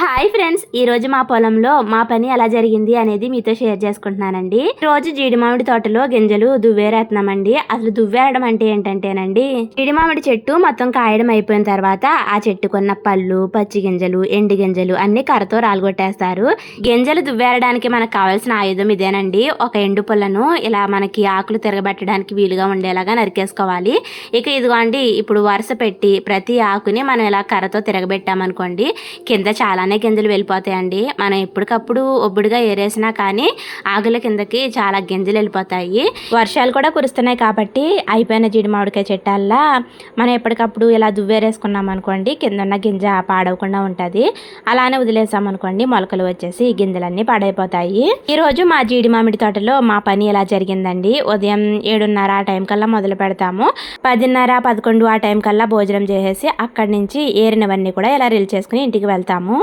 Hi friends ఈ రోజు మా పొలంలో మా పని ఎలా జరిగింది అనేది మీతో షేర్ చేసుకుంటున్నానండి. ఈ రోజు జీడి మామిడి తోటలో గింజలు దువ్వేరేస్తున్నామండి అసలు దువ్వేరడం అంటే ఏంటంటేనండి జీడి మామిడి చెట్టు మొత్తం కాయడం అయిపోయిన తర్వాత ఆ చెట్టుకున్న పళ్ళు పచ్చి గింజలు ఎండు గింజలు అన్ని కర్రతో రాలగొట్టేస్తారు. గింజలు దువ్వేరడానికి మనకు కావాల్సిన ఆయుధం ఇదేనండి. ఒక ఎండు పుల్లను ఇలా మనకి ఆకులు తిరగబెట్టడానికి వీలుగా ఉండేలాగా నరికేసుకోవాలి. ఇక ఇదిగోండి ఇప్పుడు వరుస పెట్టి ప్రతి ఆకుని మనం ఇలా కర్రతో తిరగబెట్టామనుకోండి కింద చాలా చాలానే గింజలు వెళ్ళిపోతాయండి. మనం ఎప్పటికప్పుడు ఒబ్బుడిగా ఏరేసినా కానీ ఆకుల కిందకి చాలా గింజలు వెళ్ళిపోతాయి. వర్షాలు కూడా కురుస్తున్నాయి కాబట్టి అయిపోయిన జీడి మామిడికాయ చెట్టాల్లా మనం ఎప్పటికప్పుడు ఇలా దువ్వేరేసుకున్నాం అనుకోండి కింద ఉన్న గింజ పాడవకుండా ఉంటుంది. అలానే వదిలేసాం అనుకోండి మొలకలు వచ్చేసి గింజలన్నీ పాడైపోతాయి. ఈరోజు మా జీడి మామిడి తోటలో మా పని ఎలా జరిగిందండి. ఉదయం ఏడున్నర ఆ టైం కల్లా మొదలు పెడతాము. పదిన్నర పదకొండు ఆ టైం కల్లా భోజనం చేసేసి అక్కడి నుంచి ఏరినవన్నీ కూడా ఇలా రిల్ చేసుకుని ఇంటికి వెళ్తాము.